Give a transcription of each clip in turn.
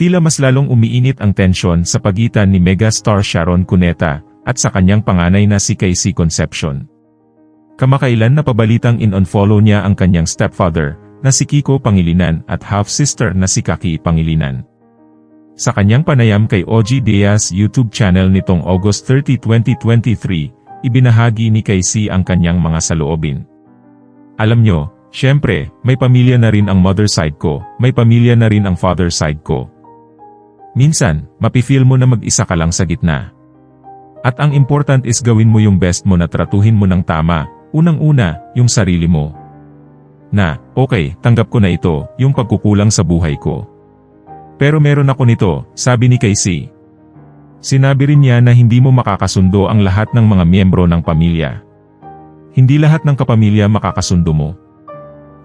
Tila mas lalong umiinit ang tensyon sa pagitan ni megastar Sharon Cuneta at sa kanyang panganay na si Casey Concepcion. Kamakailan na pabalitang in-unfollow niya ang kanyang stepfather na si Kiko Pangilinan at half-sister na si Kaki Pangilinan. Sa kanyang panayam kay OG Diaz YouTube channel nitong August 30, 2023, ibinahagi ni Casey ang kanyang mga saloobin. Alam nyo, syempre, may pamilya na rin ang mother side ko, may pamilya na rin ang father side ko. Minsan, mapifeel mo na mag-isa ka lang sa gitna. At ang important is gawin mo yung best mo na tratuhin mo ng tama, unang-una, yung sarili mo. Na, okay, tanggap ko na ito, yung pagkukulang sa buhay ko. Pero meron ako nito, sabi ni Casey. Sinabi rin niya na hindi mo makakasundo ang lahat ng mga miyembro ng pamilya. Hindi lahat ng kapamilya makakasundo mo.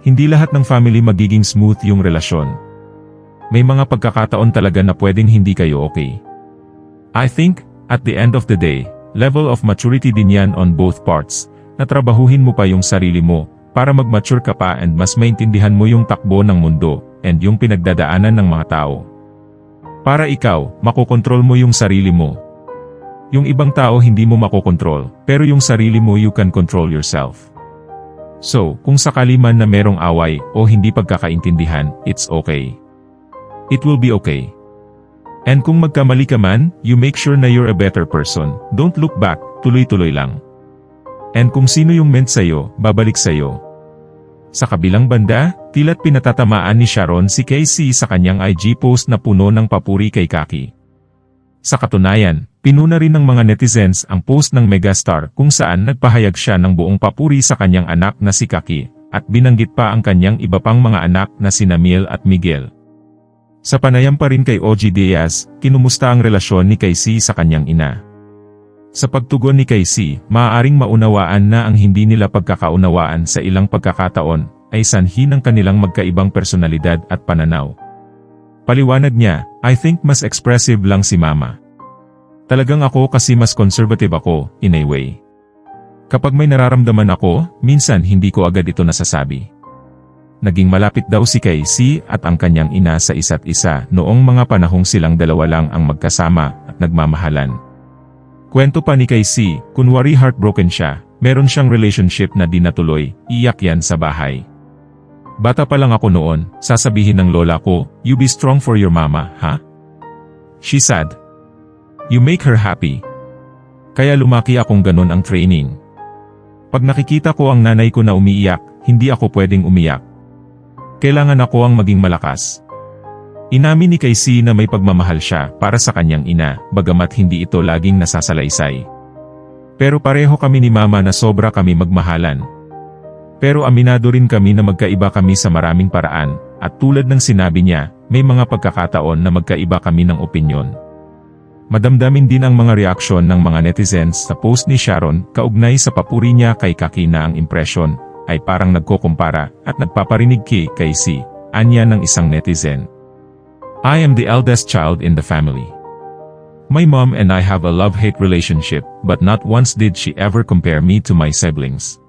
Hindi lahat ng family magiging smooth yung relasyon. May mga pagkakataon talaga na pwedeng hindi kayo okay. I think, at the end of the day, level of maturity din yan on both parts, na trabahuhin mo pa yung sarili mo, para mag-mature ka pa and mas maintindihan mo yung takbo ng mundo, and yung pinagdadaanan ng mga tao. Para ikaw, makokontrol mo yung sarili mo. Yung ibang tao hindi mo makokontrol, pero yung sarili mo you can control yourself. So, kung sakali man na merong away o hindi pagkakaintindihan, it's okay. It will be okay. And kung magkamali ka man, you make sure na you're a better person, don't look back, tuloy-tuloy lang. And kung sino yung meant sa'yo, babalik sa'yo. Sa kabilang banda, tila't pinatatamaan ni Sharon si Casey sa kanyang IG post na puno ng papuri kay Kaki. Sa katunayan, pinuna rin ng mga netizens ang post ng megastar kung saan nagpahayag siya ng buong papuri sa kanyang anak na si Kaki, at binanggit pa ang kanyang iba pang mga anak na si Namil at Miguel. Sa panayam pa rin kay OG Diaz, kinumusta ang relasyon ni Casey sa kanyang ina. Sa pagtugon ni Casey, maaaring maunawaan na ang hindi nila pagkakaunawaan sa ilang pagkakataon ay sanhi ng kanilang magkaibang personalidad at pananaw. Paliwanag niya, I think mas expressive lang si mama. Talagang ako kasi mas conservative ako, in a way. Kapag may nararamdaman ako, minsan hindi ko agad ito nasasabi. Naging malapit daw si Casey at ang kanyang ina sa isa't isa noong mga panahong silang dalawa lang ang magkasama at nagmamahalan. Kwento pa ni Casey, kunwari heartbroken siya, meron siyang relationship na di natuloy, iyak yan sa bahay. Bata pa lang ako noon, sasabihin ng lola ko, you be strong for your mama, ha? She said, you make her happy. Kaya lumaki akong ganun ang training. Pag nakikita ko ang nanay ko na umiiyak, hindi ako pwedeng umiyak. Kailangan ako ang maging malakas. Inamin ni Casey na may pagmamahal siya para sa kanyang ina, bagamat hindi ito laging nasasalaysay. Pero pareho kami ni mama na sobra kami magmahalan. Pero aminado rin kami na magkaiba kami sa maraming paraan, at tulad ng sinabi niya, may mga pagkakataon na magkaiba kami ng opinyon. Madamdamin din ang mga reaksyon ng mga netizens sa post ni Sharon kaugnay sa papuri niya kay Kaki na ang impression ay parang nagkukumpara at nagpaparinig kay Casey, anya ng isang netizen. I am the eldest child in the family. My mom and I have a love-hate relationship, but not once did she ever compare me to my siblings.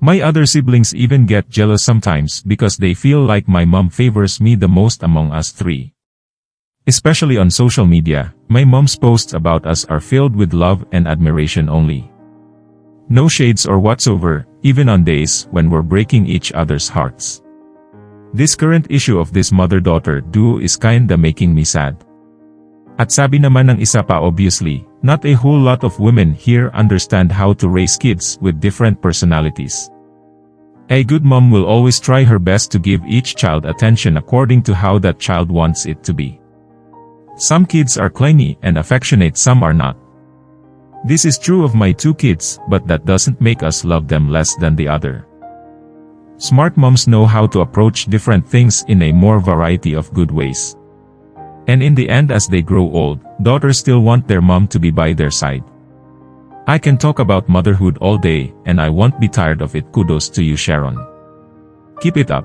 My other siblings even get jealous sometimes because they feel like my mom favors me the most among us three. Especially on social media, my mom's posts about us are filled with love and admiration only. No shades or whatsoever, even on days when we're breaking each other's hearts. This current issue of this mother-daughter duo is kinda making me sad. At sabi naman ng isa pa obviously, not a whole lot of women here understand how to raise kids with different personalities. A good mom will always try her best to give each child attention according to how that child wants it to be. Some kids are clingy and affectionate some are not. This is true of my two kids, but that doesn't make us love them less than the other. Smart moms know how to approach different things in a more variety of good ways. And in the end as they grow old, daughters still want their mom to be by their side. I can talk about motherhood all day, and I won't be tired of it kudos to you Sharon. Keep it up.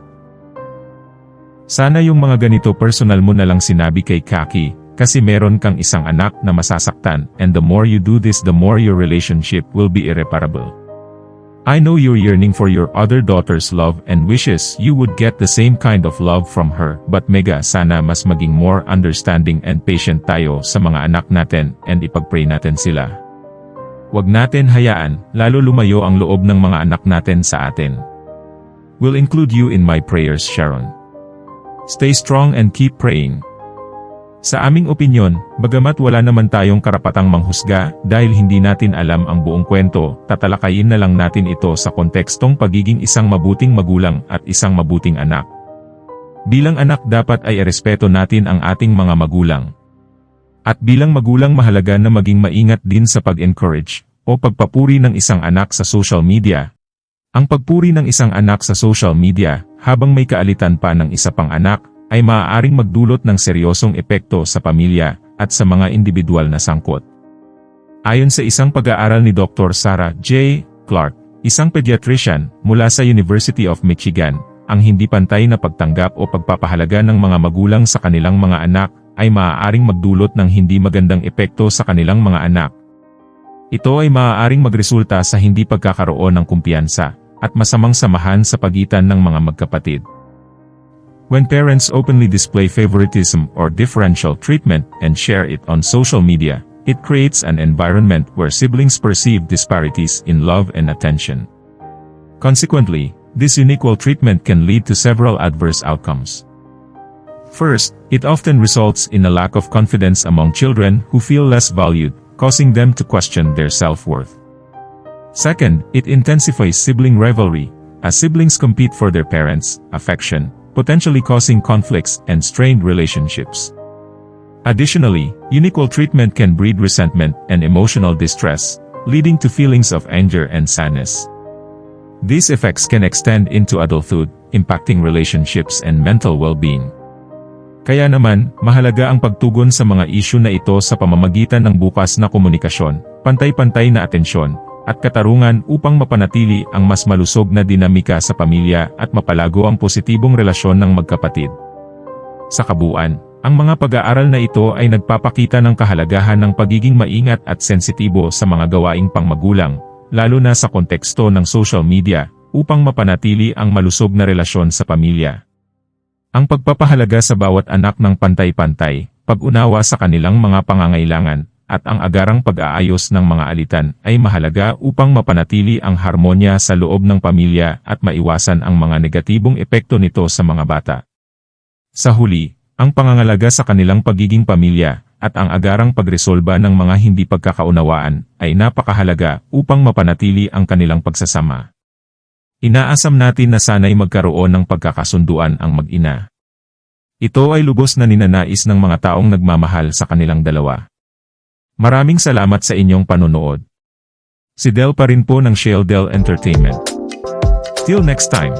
Sana yung mga ganito personal mo na lang sinabi kay Kaki, kasi meron kang isang anak na masasaktan, and the more you do this the more your relationship will be irreparable. I know you're yearning for your other daughter's love and wishes you would get the same kind of love from her but mega sana mas maging more understanding and patient tayo sa mga anak natin and ipagpray natin sila. Huwag natin hayaan, lalo lumayo ang loob ng mga anak natin sa atin. Will include you in my prayers Sharon. Stay strong and keep praying. Sa aming opinyon, bagamat wala naman tayong karapatang manghusga dahil hindi natin alam ang buong kwento, tatalakayin na lang natin ito sa kontekstong pagiging isang mabuting magulang at isang mabuting anak. Bilang anak dapat ay erespeto natin ang ating mga magulang. At bilang magulang mahalaga na maging maingat din sa pag-encourage o pagpapuri ng isang anak sa social media. Ang pagpuri ng isang anak sa social media habang may kaalitan pa ng isa pang anak ay maaaring magdulot ng seryosong epekto sa pamilya at sa mga individual na sangkot. Ayon sa isang pag-aaral ni Dr. Sarah J. Clark, isang pediatrician mula sa University of Michigan, ang hindi pantay na pagtanggap o pagpapahalaga ng mga magulang sa kanilang mga anak ay maaaring magdulot ng hindi magandang epekto sa kanilang mga anak. Ito ay maaaring magresulta sa hindi pagkakaroon ng kumpiyansa at masamang samahan sa pagitan ng mga magkapatid. When parents openly display favoritism or differential treatment and share it on social media, it creates an environment where siblings perceive disparities in love and attention. Consequently, this unequal treatment can lead to several adverse outcomes. First, it often results in a lack of confidence among children who feel less valued, causing them to question their self-worth. Second, it intensifies sibling rivalry, as siblings compete for their parents' affection, potentially causing conflicts and strained relationships. Additionally, unequal treatment can breed resentment and emotional distress, leading to feelings of anger and sadness. These effects can extend into adulthood, impacting relationships and mental well-being. Kaya naman, mahalaga ang pagtugon sa mga isyu na ito sa pamamagitan ng bukas na komunikasyon, pantay-pantay na atensyon, at katarungan upang mapanatili ang mas malusog na dinamika sa pamilya at mapalago ang positibong relasyon ng magkapatid. Sa kabuuan, ang mga pag-aaral na ito ay nagpapakita ng kahalagahan ng pagiging maingat at sensitibo sa mga gawaing pangmagulang, lalo na sa konteksto ng social media, upang mapanatili ang malusog na relasyon sa pamilya. Ang pagpapahalaga sa bawat anak ng pantay-pantay, pag-unawa sa kanilang mga pangangailangan, at ang agarang pag-aayos ng mga alitan ay mahalaga upang mapanatili ang harmonya sa loob ng pamilya at maiwasan ang mga negatibong epekto nito sa mga bata. Sa huli, ang pangangalaga sa kanilang pagiging pamilya at ang agarang pagresolba ng mga hindi pagkakaunawaan ay napakahalaga upang mapanatili ang kanilang pagsasama. Inaasam natin na sana'y magkaroon ng pagkakasunduan ang mag-ina. Ito ay lubos na ninanais ng mga taong nagmamahal sa kanilang dalawa. Maraming salamat sa inyong panonood. Si Del pa rin po ng Shale Del Entertainment. Till next time.